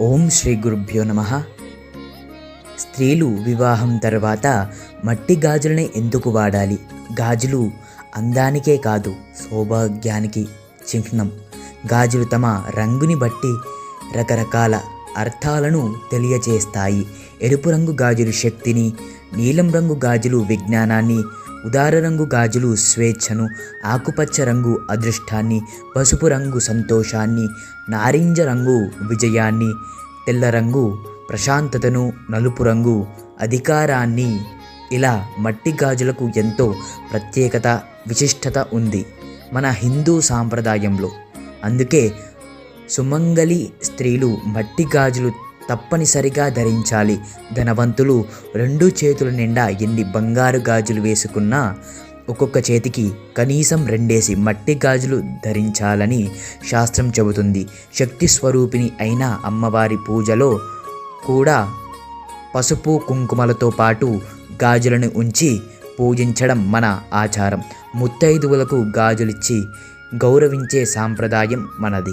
ఓం శ్రీ గురుభ్యో నమ. స్త్రీలు వివాహం తర్వాత మట్టి గాజులని ఎందుకు వాడాలి? గాజులు అందానికే కాదు సౌభాగ్యానికి చిహ్నం. గాజులు తమ రంగుని బట్టి రకరకాల అర్థాలను తెలియచేస్తాయి. ఎరుపు రంగు గాజులు శక్తిని నీలం రంగు గాజులు విజ్ఞానాన్ని ఉదార రంగు గాజులు స్వేచ్ఛను ఆకుపచ్చ రంగు అదృష్టాన్ని పసుపు రంగు సంతోషాన్ని నారింజ రంగు విజయాన్ని తెల్ల రంగు ప్రశాంతతను నలుపు రంగు అధికారాన్ని. ఇలా మట్టి గాజులకు ఎంతో ప్రత్యేకత విశిష్టత ఉంది మన హిందూ సాంప్రదాయంలో. అందుకే సుమంగలి స్త్రీలు మట్టి గాజులు తప్పనిసరిగా ధరించాలి. ధనవంతులు రెండు చేతుల నిండా ఎన్ని బంగారు గాజులు వేసుకున్నా ఒక్కొక్క చేతికి కనీసం రెండేసి మట్టి గాజులు ధరించాలని శాస్త్రం చెబుతుంది. శక్తి స్వరూపిణి అయిన అమ్మవారి పూజలో కూడా పసుపు కుంకుమలతో పాటు గాజులను ఉంచి పూజించడం మన ఆచారం. ముత్తైదువులకు గాజులిచ్చి గౌరవించే సాంప్రదాయం మనది.